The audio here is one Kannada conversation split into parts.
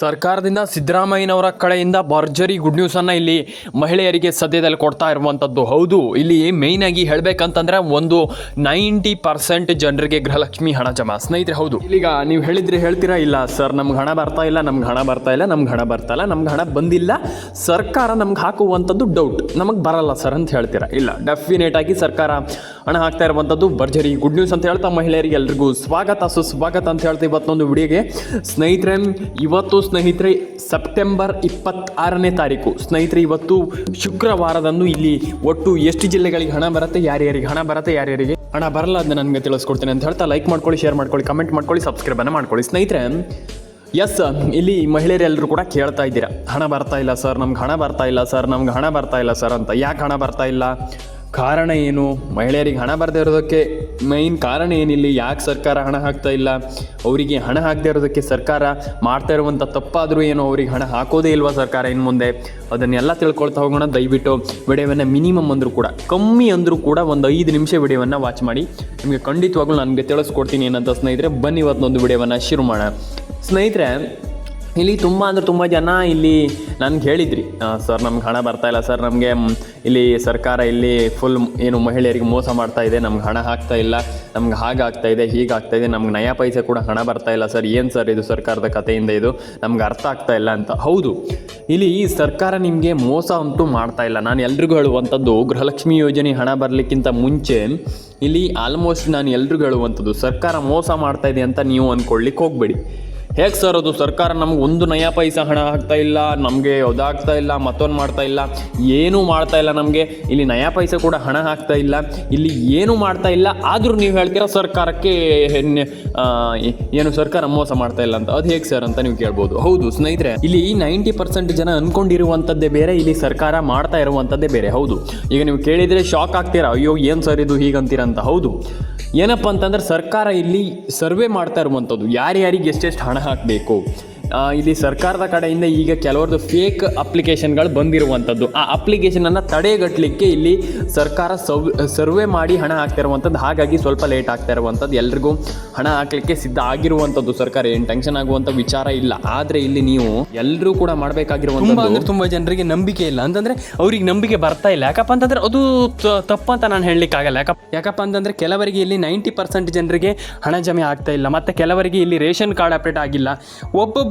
ಸರ್ಕಾರದಿಂದ ಸಿದ್ದರಾಮಯ್ಯನವರ ಕಡೆಯಿಂದ ಭರ್ಜರಿ ಗುಡ್ ನ್ಯೂಸನ್ನು ಇಲ್ಲಿ ಮಹಿಳೆಯರಿಗೆ ಸದ್ಯದಲ್ಲಿ ಕೊಡ್ತಾ ಇರುವಂಥದ್ದು ಹೌದು, ಇಲ್ಲಿ ಮೈನ್ ಆಗಿ ಹೇಳ್ಬೇಕಂತಂದ್ರೆ ಒಂದು ನೈಂಟಿ ಪರ್ಸೆಂಟ್ ಜನರಿಗೆ ಗೃಹಲಕ್ಷ್ಮಿ ಹಣ ಜಮಾ. ಸ್ನೇಹಿತರೆ, ಹೌದು. ಇಲ್ಲಿಗ ನೀವು ಹೇಳಿದ್ರೆ ಹೇಳ್ತೀರಾ? ಇಲ್ಲ, ಸರ್, ನಮ್ಗೆ ಹಣ ಬರ್ತಾ ಇಲ್ಲ, ನಮ್ಗೆ ಹಣ ಬರ್ತಾ ಇಲ್ಲ, ನಮ್ಗೆ ಹಣ ಬರ್ತಾ ಇಲ್ಲ, ನಮ್ಗೆ ಹಣ ಬಂದಿಲ್ಲ. ಸರ್ಕಾರ ನಮ್ಗೆ ಹಾಕುವಂಥದ್ದು ಡೌಟ್ ನಮಗೆ ಬರಲ್ಲ, ಸರ್, ಅಂತ ಹೇಳ್ತೀರಾ? ಇಲ್ಲ ಡೆಫಿನೇಟ್ ಆಗಿ ಸರ್ಕಾರ ಹಣ ಹಾಕ್ತಾ ಇರುವಂಥದ್ದು ಭರ್ಜರಿ ಗುಡ್ ನ್ಯೂಸ್ ಅಂತ ಹೇಳ್ತಾ ಮಹಿಳೆಯರಿಗೆ ಎಲ್ರಿಗೂ ಸ್ವಾಗತ. ಸುಸ್ವಾಗತ ಅಂತ ಹೇಳ್ತಾ ಇವತ್ತೊಂದು ವಿಡಿಯೋಗೆ. ಸ್ನೇಹಿತರೆ, ಇವತ್ತು ಸ್ನೇಹಿತರೆ, ಸೆಪ್ಟೆಂಬರ್ ಇಪ್ಪತ್ತಾರನೇ ತಾರೀಕು. ಸ್ನೇಹಿತರೆ, ಇವತ್ತು ಶುಕ್ರವಾರದಂದು ಇಲ್ಲಿ ಒಟ್ಟು ಎಷ್ಟು ಜಿಲ್ಲೆಗಳಿಗೆ ಹಣ ಬರುತ್ತೆ, ಯಾರ್ಯಾರಿಗೆ ಹಣ ಬರುತ್ತೆ, ಯಾರ್ಯಾರಿಗೆ ಹಣ ಬರಲ್ಲ ಅದನ್ನ ನನಗೆ ತಿಳಿಸ್ಕೊಡ್ತೀನಿ ಅಂತ ಹೇಳ್ತಾ ಲೈಕ್ ಮಾಡ್ಕೊಳ್ಳಿ ಶೇರ್ ಮಾಡ್ಕೊಳ್ಳಿ ಕಮೆಂಟ್ ಮಾಡ್ಕೊಳ್ಳಿ ಸಬ್ಸ್ಕ್ರೈಬನ್ನು ಮಾಡ್ಕೊಳ್ಳಿ. ಸ್ನೇಹಿತರೆ ಎಸ್ ಇಲ್ಲಿ ಮಹಿಳೆಯರೆಲ್ಲರೂ ಕೂಡ ಕೇಳ್ತಾ ಇದ್ದೀರಾ. ಹಣ ಬರ್ತಾ ಇಲ್ಲ ಸರ್ ನಮ್ಗೆ ಹಣ ಬರ್ತಾ ಇಲ್ಲ ಸರ್ ನಮ್ಗೆ ಹಣ ಬರ್ತಾ ಇಲ್ಲ ಸರ್ ಅಂತ. ಯಾಕೆ ಹಣ ಬರ್ತಾ ಇಲ್ಲ? ಕಾರಣ ಏನು? ಮಹಿಳೆಯರಿಗೆ ಹಣ ಬರದೇ ಇರೋದಕ್ಕೆ ಮೈನ್ ಕಾರಣ ಏನಿಲ್ಲ? ಯಾಕೆ ಸರ್ಕಾರ ಹಣ ಹಾಕ್ತಾ ಇಲ್ಲ? ಅವರಿಗೆ ಹಣ ಹಾಕದೇ ಇರೋದಕ್ಕೆ ಸರ್ಕಾರ ಮಾಡ್ತಾ ಇರುವಂಥ ತಪ್ಪಾದರೂ ಏನು ಅವ್ರಿಗೆ ಹಣ ಹಾಕೋದೇ ಇಲ್ವಾ ಸರ್ಕಾರ ಇನ್ನು ಮುಂದೆ? ಅದನ್ನೆಲ್ಲ ತಿಳ್ಕೊಳ್ತಾ ಹೋಗೋಣ. ದಯವಿಟ್ಟು ವಿಡಿಯೋವನ್ನು ಮಿನಿಮಮ್ ಅಂದರೂ ಕೂಡ, ಕಮ್ಮಿ ಅಂದರೂ ಕೂಡ ಒಂದು ಐದು ನಿಮಿಷ ವಿಡಿಯೋವನ್ನು ವಾಚ್ ಮಾಡಿ. ನಿಮಗೆ ಖಂಡಿತವಾಗ್ಲೂ ನನಗೆ ತಿಳಿಸ್ಕೊಡ್ತೀನಿ ಏನಂತ ಸ್ನೇಹಿತರೆ, ಬನ್ನಿ ಇವತ್ತೊಂದು ವಿಡಿಯೋವನ್ನು ಶುರು ಮಾಡೋಣ. ಸ್ನೇಹಿತರೆ ಇಲ್ಲಿ ತುಂಬ ಅಂದ್ರೆ ತುಂಬ ಜನ ಇಲ್ಲಿ ನನಗೆ ಹೇಳಿದ್ರಿ. ಸರ್, ನಮ್ಗೆ ಹಣ ಬರ್ತಾ ಇಲ್ಲ. ಸರ್, ನಮಗೆ ಇಲ್ಲಿ ಸರ್ಕಾರ ಇಲ್ಲಿ ಫುಲ್ ಏನು ಮಹಿಳೆಯರಿಗೆ ಮೋಸ ಮಾಡ್ತಾ ಇದೆ. ನಮ್ಗೆ ಹಣ ಹಾಕ್ತಾ ಇಲ್ಲ. ನಮ್ಗೆ ಹಾಗಾಗ್ತಾ ಇದೆ ಹೀಗಾಗ್ತಾ ಇದೆ. ನಮ್ಗೆ ನಯಾ ಪೈಸೆ ಕೂಡ ಹಣ ಬರ್ತಾ ಇಲ್ಲ. ಸರ್, ಏನು ಸರ್ ಇದು ಸರ್ಕಾರದ ಕಥೆಯಿಂದ ಇದು? ನಮ್ಗೆ ಅರ್ಥ ಆಗ್ತಾ ಇಲ್ಲ ಅಂತ. ಹೌದು. ಇಲ್ಲಿ ಈ ಸರ್ಕಾರ ನಿಮಗೆ ಮೋಸ ಅಂತೂ ಮಾಡ್ತಾ ಇಲ್ಲ. ನಾನು ಎಲ್ರಿಗೂ ಹೇಳುವಂಥದ್ದು, ಗೃಹಲಕ್ಷ್ಮಿ ಯೋಜನೆ ಹಣ ಬರಲಿಕ್ಕಿಂತ ಮುಂಚೆ ಇಲ್ಲಿ ಆಲ್ಮೋಸ್ಟ್ ನಾನು ಎಲ್ರಿಗೂ ಹೇಳುವಂಥದ್ದು, ಸರ್ಕಾರ ಮೋಸ ಮಾಡ್ತಾ ಇದೆ ಅಂತ ನೀವು ಅಂದ್ಕೊಳ್ಳಿಕ್ಕೆ ಹೋಗಬೇಡಿ. ಹೇಗೆ ಸರ್ ಅದು? ಸರ್ಕಾರ ನಮ್ಗೆ ಒಂದು ನಯಾ ಪೈಸಾ ಹಣ ಹಾಕ್ತಾ ಇಲ್ಲ, ನಮಗೆ ಒದಾಗ್ತಾ ಇಲ್ಲ, ಮತ್ತೊಂದು ಮಾಡ್ತಾ ಇಲ್ಲ, ಏನೂ ಮಾಡ್ತಾ ಇಲ್ಲ ನಮಗೆ. ಇಲ್ಲಿ ನಯಾ ಪೈಸೆ ಕೂಡ ಹಣ ಹಾಕ್ತಾ ಇಲ್ಲ, ಇಲ್ಲಿ ಏನೂ ಮಾಡ್ತಾ ಇಲ್ಲ, ಆದರೂ ನೀವು ಹೇಳ್ತೀರಾ ಸರ್ಕಾರಕ್ಕೆ ಹೆಣ್ಣು ಏನು ಸರ್ಕಾರ ಮೋಸ ಮಾಡ್ತಾ ಇಲ್ಲ ಅಂತ? ಅದು ಹೇಗೆ ಸರ್ ಅಂತ ನೀವು ಕೇಳ್ಬೋದು. ಹೌದು, ಸ್ನೇಹಿತರೆ, ಇಲ್ಲಿ ನೈಂಟಿ ಪರ್ಸೆಂಟ್ ಜನ ಅಂದ್ಕೊಂಡಿರುವಂಥದ್ದೇ ಬೇರೆ, ಇಲ್ಲಿ ಸರ್ಕಾರ ಮಾಡ್ತಾ ಇರುವಂಥದ್ದೇ ಬೇರೆ. ಹೌದು. ಈಗ ನೀವು ಕೇಳಿದರೆ ಶಾಕ್ ಆಗ್ತೀರಾ? ಅಯ್ಯೋ, ಏನು ಸರ್ ಇದು ಹೀಗಂತೀರಂತ ಹೌದು. ಏನಪ್ಪ ಅಂತಂದ್ರೆ ಸರ್ಕಾರ ಇಲ್ಲಿ ಸರ್ವೆ ಮಾಡ್ತಾ ಇರುವಂಥದ್ದು. ಯಾರ್ಯಾರಿಗೆ ಎಷ್ಟೆಷ್ಟು ಹಣ ಹಾಕಬೇಕು? ಇಲ್ಲಿ ಸರ್ಕಾರದ ಕಡೆಯಿಂದ ಈಗ ಕೆಲವರದ್ದು ಫೇಕ್ ಅಪ್ಲಿಕೇಶನ್ಗಳು ಬಂದಿರುವಂಥದ್ದು. ಆ ಅಪ್ಲಿಕೇಶನನ್ನು ತಡೆಗಟ್ಟಲಿಕ್ಕೆ ಇಲ್ಲಿ ಸರ್ಕಾರ ಸವ್, ಸರ್ವೆ ಮಾಡಿ ಹಣ ಹಾಕ್ತಾ ಇರುವಂಥದ್ದು. ಹಾಗಾಗಿ ಸ್ವಲ್ಪ ಲೇಟ್ ಆಗ್ತಾ ಇರುವಂಥದ್ದು. ಎಲ್ರಿಗೂ ಹಣ ಹಾಕಲಿಕ್ಕೆ ಸಿದ್ಧ ಆಗಿರುವಂಥದ್ದು. ಸರ್ಕಾರ ಏನು ಟೆನ್ಷನ್ ಆಗುವಂಥ ವಿಚಾರ ಇಲ್ಲ. ಆದರೆ ಇಲ್ಲಿ ನೀವು ಎಲ್ಲರೂ ಕೂಡ ಮಾಡಬೇಕಾಗಿರುವಂಥ ಅಂದ್ರೆ ತುಂಬ ಜನರಿಗೆ ನಂಬಿಕೆ ಇಲ್ಲ. ಅಂತಂದ್ರೆ ಅವ್ರಿಗೆ ನಂಬಿಕೆ ಬರ್ತಾ ಇಲ್ಲ. ಯಾಕಪ್ಪ ಅಂತಂದ್ರೆ ಅದು ತಪ್ಪು ತಪ್ಪಂತ ನಾನು ಹೇಳಲಿಕ್ಕಾಗಲ್ಲ. ಯಾಕಪ್ಪ ಯಾಕಪ್ಪ ಅಂತಂದ್ರೆ ಕೆಲವರಿಗೆ ಇಲ್ಲಿ ನೈಂಟಿ ಪರ್ಸೆಂಟ್ ಜನರಿಗೆ ಹಣ ಜಮೆ ಆಗ್ತಾ ಇಲ್ಲ. ಮತ್ತೆ ಕೆಲವರಿಗೆ ಇಲ್ಲಿ ರೇಷನ್ ಕಾರ್ಡ್ ಅಪ್ಡೇಟ್ ಆಗಿಲ್ಲ.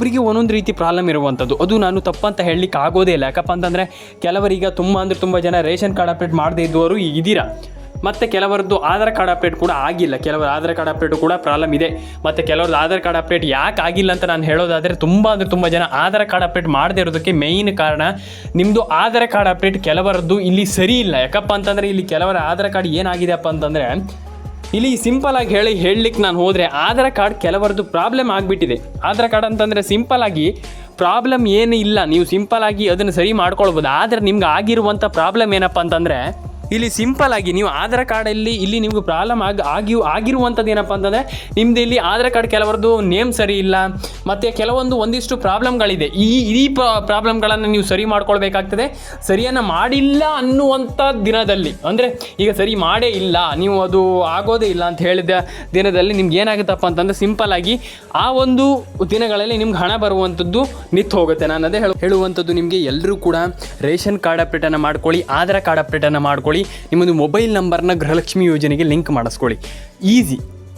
ಒಬ್ಬೊಬ್ಬರಿಗೆ ಒಂದೊಂದು ರೀತಿ ಪ್ರಾಬ್ಲಮ್ ಇರುವಂಥದ್ದು ಅದು ನಾನು ತಪ್ಪಂತ ಹೇಳಲಿಕ್ಕೆ ಆಗೋದೇ ಇಲ್ಲ. ಯಾಕಪ್ಪ ಅಂತಂದರೆ, ಕೆಲವರೀಗ ತುಂಬ ಅಂದರೆ ತುಂಬ ಜನ ರೇಷನ್ ಕಾರ್ಡ್ ಅಪ್ಡೇಟ್ ಮಾಡದೇ ಇದ್ದವರು ಇದ್ದೀರಾ ಮತ್ತು ಕೆಲವರದ್ದು ಆಧಾರ್ ಕಾರ್ಡ್ ಅಪ್ಡೇಟ್ ಕೂಡ ಆಗಿಲ್ಲ. ಕೆಲವರು ಆಧಾರ್ ಕಾರ್ಡ್ ಅಪ್ಡೇಟು ಕೂಡ ಪ್ರಾಬ್ಲಮ್ ಇದೆ. ಮತ್ತು ಕೆಲವ್ರದ್ದು ಆಧಾರ್ ಕಾರ್ಡ್ ಅಪ್ಡೇಟ್ ಯಾಕೆ ಆಗಿಲ್ಲ ಅಂತ ನಾನು ಹೇಳೋದಾದರೆ, ತುಂಬ ಅಂದರೆ ತುಂಬ ಜನ ಆಧಾರ್ ಕಾರ್ಡ್ ಅಪ್ಡೇಟ್ ಮಾಡದೇ ಇರೋದಕ್ಕೆ ಮೇಯ್ನ್ ಕಾರಣ ನಿಮ್ಮದು ಆಧಾರ್ ಕಾರ್ಡ್ ಅಪ್ಡೇಟ್ ಕೆಲವರದ್ದು ಇಲ್ಲಿ ಸರಿ ಇಲ್ಲ. ಯಾಕಪ್ಪ ಅಂತಂದರೆ, ಇಲ್ಲಿ ಕೆಲವರ ಆಧಾರ್ ಕಾರ್ಡ್ ಏನಾಗಿದೆಯಪ್ಪ ಅಂತಂದರೆ ಇಲ್ಲಿ ಸಿಂಪಲ್ ಆಗಿ ಹೇಳಿ ಹೇಳಲಿಕ್ಕೆ ನಾನು ಹೋದರೆ ಆಧಾರ್ ಕಾರ್ಡ್ ಕೆಲವರದ್ದು ಪ್ರಾಬ್ಲಮ್ ಆಗಿಬಿಟ್ಟಿದೆ. ಆಧಾರ್ ಕಾರ್ಡ್ ಅಂತಂದರೆ ಸಿಂಪಲ್ ಆಗಿ ಪ್ರಾಬ್ಲಮ್ ಏನು ಇಲ್ಲ. ನೀವು ಸಿಂಪಲ್ ಆಗಿ ಅದನ್ನು ಸರಿ ಮಾಡ್ಕೊಳ್ಬೋದು. ಆದರೆ ನಿಮ್ಗೆ ಆಗಿರುವಂಥ ಪ್ರಾಬ್ಲಮ್ ಏನಪ್ಪ ಅಂತಂದರೆ ಇಲ್ಲಿ ಸಿಂಪಲ್ ಆಗಿ ನೀವು ಆಧಾರ್ ಕಾರ್ಡಲ್ಲಿ ಇಲ್ಲಿ ನಿಮ್ಗೆ ಪ್ರಾಬ್ಲಮ್ ಆಗಿ ಆಗಿ ಆಗಿರುವಂಥದ್ದು ಏನಪ್ಪ ಅಂತಂದರೆ ನಿಮ್ದು ಇಲ್ಲಿ ಆಧಾರ್ ಕಾರ್ಡ್ ಕೆಲವರದ್ದು ನೇಮ್ ಸರಿ ಇಲ್ಲ, ಮತ್ತು ಕೆಲವೊಂದು ಒಂದಿಷ್ಟು ಪ್ರಾಬ್ಲಮ್ಗಳಿದೆ. ಈ ಈ ಪ್ರಾಬ್ಲಮ್ಗಳನ್ನು ನೀವು ಸರಿ ಮಾಡ್ಕೊಳ್ಬೇಕಾಗ್ತದೆ. ಸರಿಯನ್ನು ಮಾಡಿಲ್ಲ ಅನ್ನುವಂಥ ದಿನದಲ್ಲಿ, ಅಂದರೆ ಈಗ ಸರಿ ಮಾಡೇ ಇಲ್ಲ, ನೀವು ಅದು ಆಗೋದೇ ಇಲ್ಲ ಅಂತ ಹೇಳಿದ ದಿನದಲ್ಲಿ ನಿಮ್ಗೆ ಏನಾಗುತ್ತಪ್ಪ ಅಂತಂದ್ರೆ ಸಿಂಪಲ್ ಆಗಿ ಆ ಒಂದು ದಿನಗಳಲ್ಲಿ ನಿಮ್ಗೆ ಹಣ ಬರುವಂಥದ್ದು ನಿಂತು ಹೋಗುತ್ತೆ. ನಾನು ಅದೇ ಹೇಳು ಹೇಳುವಂಥದ್ದು ನಿಮಗೆ ಎಲ್ಲರೂ ಕೂಡ ರೇಷನ್ ಕಾರ್ಡ್ ಅಪ್ಡೇಟನ್ನು ಮಾಡ್ಕೊಳ್ಳಿ, ಆಧಾರ್ ಕಾರ್ಡ್ ಅಪ್ಡೇಟನ್ನು ಮಾಡ್ಕೊಳ್ಳಿ. ನಿಮ್ಮದು ಮೊಬೈಲ್ ನಂಬರ್ನ ಗೃಹಲಕ್ಷ್ಮಿ ಯೋಜನೆಗೆ ಲಿಂಕ್ ಮಾಡಿಸ್ಕೊಳ್ಳಿ. ಈಸಿ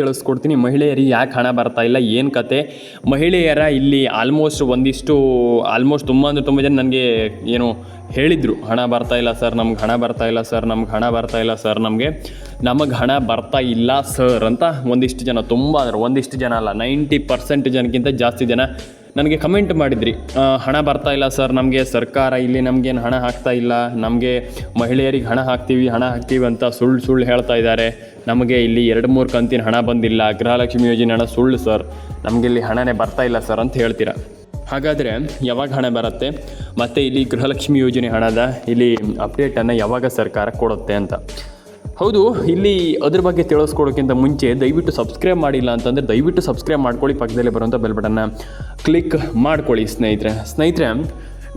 ತಿಳಿಸ್ಕೊಡ್ತೀನಿ. ಮಹಿಳೆಯರಿಗೆ ಯಾಕೆ ಹಣ ಬರ್ತಾ ಇಲ್ಲ, ಏನು ಕತೆ? ಮಹಿಳೆಯರ ಇಲ್ಲಿ ಆಲ್ಮೋಸ್ಟ್ ಒಂದಿಷ್ಟು ಆಲ್ಮೋಸ್ಟ್ ತುಂಬ ಅಂದರೆ ತುಂಬ ಜನ ನನಗೆ ಏನು ಹೇಳಿದರು, ಹಣ ಬರ್ತಾ ಇಲ್ಲ ಸರ್, ನಮ್ಗೆ ಹಣ ಬರ್ತಾ ಇಲ್ಲ ಸರ್, ನಮ್ಗೆ ಹಣ ಬರ್ತಾ ಇಲ್ಲ ಸರ್, ನಮಗೆ ನಮಗೆ ಹಣ ಬರ್ತಾ ಇಲ್ಲ ಸರ್ ಅಂತ ಒಂದಿಷ್ಟು ಜನ, ತುಂಬ ಅಂದರೆ ಒಂದಿಷ್ಟು ಜನ ಅಲ್ಲ, ನೈಂಟಿ ಪರ್ಸೆಂಟ್ ಜನಕ್ಕಿಂತ ಜಾಸ್ತಿ ಜನ ನನಗೆ ಕಮೆಂಟ್ ಮಾಡಿದ್ರಿ. ಹಣ ಬರ್ತಾ ಇಲ್ಲ ಸರ್, ನಮಗೆ ಸರ್ಕಾರ ಇಲ್ಲಿ ನಮಗೇನು ಹಣ ಹಾಕ್ತಾ ಇಲ್ಲ, ನಮಗೆ ಮಹಿಳೆಯರಿಗೆ ಹಣ ಹಾಕ್ತೀವಿ ಹಣ ಹಾಕ್ತೀವಿ ಅಂತ ಸುಳ್ಳು ಸುಳ್ಳು ಹೇಳ್ತಾ ಇದ್ದಾರೆ. ನಮಗೆ ಇಲ್ಲಿ ಎರಡು ಮೂರು ಕಂತಿನ ಹಣ ಬಂದಿಲ್ಲ, ಗೃಹಲಕ್ಷ್ಮಿ ಯೋಜನೆ ಹಣ ಸುಳ್ಳು ಸರ್. ನಮಗೆ ಇಲ್ಲಿ ಹಣನೇ ಬರ್ತಾ ಇಲ್ಲ ಸರ್ ಅಂತ ಹೇಳ್ತೀರಾ? ಹಾಗಾದರೆ ಯಾವಾಗ ಹಣ ಬರುತ್ತೆ? ಮತ್ತು ಇಲ್ಲಿ ಗೃಹಲಕ್ಷ್ಮಿ ಯೋಜನೆ ಹಣದ ಇಲ್ಲಿ ಅಪ್ಡೇಟನ್ನು ಯಾವಾಗ ಸರ್ಕಾರ ಕೊಡುತ್ತೆ ಅಂತ? ಹೌದು, ಇಲ್ಲಿ ಅದ್ರ ಬಗ್ಗೆ ತಿಳಿಸ್ಕೊಡೋಕ್ಕಿಂತ ಮುಂಚೆ ದಯವಿಟ್ಟು ಸಬ್ಸ್ಕ್ರೈಬ್ ಮಾಡಿಲ್ಲ ಅಂತಂದರೆ ದಯವಿಟ್ಟು ಸಬ್ಸ್ಕ್ರೈಬ್ ಮಾಡ್ಕೊಳ್ಳಿ, ಪಕ್ಕದಲ್ಲೇ ಬರುವಂಥ ಬೆಲ್ ಬಟನ್ನ ಕ್ಲಿಕ್ ಮಾಡ್ಕೊಳ್ಳಿ ಸ್ನೇಹಿತರೆ. ಸ್ನೇಹಿತರೆ,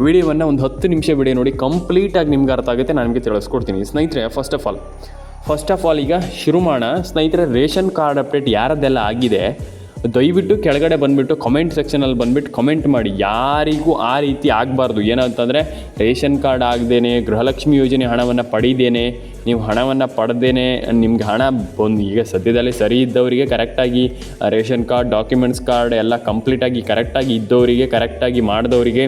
ವಿಡಿಯೋವನ್ನು ಒಂದು ಹತ್ತು ನಿಮಿಷ ವಿಡಿಯೋ ನೋಡಿ ಕಂಪ್ಲೀಟಾಗಿ ನಿಮ್ಗೆ ಅರ್ಥ ಆಗುತ್ತೆ, ನಾನು ನಿಮಗೆ ತಿಳಿಸ್ಕೊಡ್ತೀನಿ. ಸ್ನೇಹಿತರೆ first of all first of all ಈಗ ಶುರು ಮಾಡೋಣ ಸ್ನೇಹಿತರೆ, ರೇಷನ್ ಕಾರ್ಡ್ ಅಪ್ಡೇಟ್ ಯಾರದ್ದೆಲ್ಲ ಆಗಿದೆ? ದಯವಿಟ್ಟು ಕೆಳಗಡೆ ಬಂದುಬಿಟ್ಟು ಕಮೆಂಟ್ ಸೆಕ್ಷನಲ್ಲಿ ಬಂದುಬಿಟ್ಟು ಕಮೆಂಟ್ ಮಾಡಿ. ಯಾರಿಗೂ ಆ ರೀತಿ ಆಗಬಾರ್ದು. ಏನಂತಂದರೆ, ರೇಷನ್ ಕಾರ್ಡ್ ಆಗದೇನೆ, ಗೃಹಲಕ್ಷ್ಮಿ ಯೋಜನೆ ಹಣವನ್ನು ಪಡೀದೇನೆ, ನೀವು ಹಣವನ್ನು ಪಡೆದೇನೆ, ನಿಮ್ಗೆ ಹಣ ಬಂದು, ಈಗ ಸದ್ಯದಲ್ಲಿ ಸರಿ ಇದ್ದವರಿಗೆ ಕರೆಕ್ಟಾಗಿ ರೇಷನ್ ಕಾರ್ಡ್ ಡಾಕ್ಯುಮೆಂಟ್ಸ್ ಕಾರ್ಡ್ ಎಲ್ಲ ಕಂಪ್ಲೀಟಾಗಿ ಕರೆಕ್ಟಾಗಿ ಇದ್ದವರಿಗೆ ಕರೆಕ್ಟಾಗಿ ಮಾಡಿದವರಿಗೆ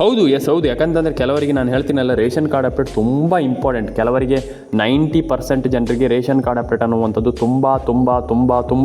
ಹೌದು ಎಸ್ ಹೌದು. ಯಾಕಂತಂದರೆ ಕೆಲವರಿಗೆ ನಾನು ಹೇಳ್ತೀನಲ್ಲ, ರೇಷನ್ ಕಾರ್ಡ್ ಅಪ್ಡೇಟ್ ತುಂಬ ಇಂಪಾರ್ಟೆಂಟ್ ಕೆಲವರಿಗೆ ನೈಂಟಿ ಪರ್ಸೆಂಟ್ ಜನರಿಗೆ ರೇಷನ್ ಕಾರ್ಡ್ ಅಪ್ಡೇಟ್ ಅನ್ನುವಂಥದ್ದು ತುಂಬ ತುಂಬ ತುಂಬ ತುಂಬ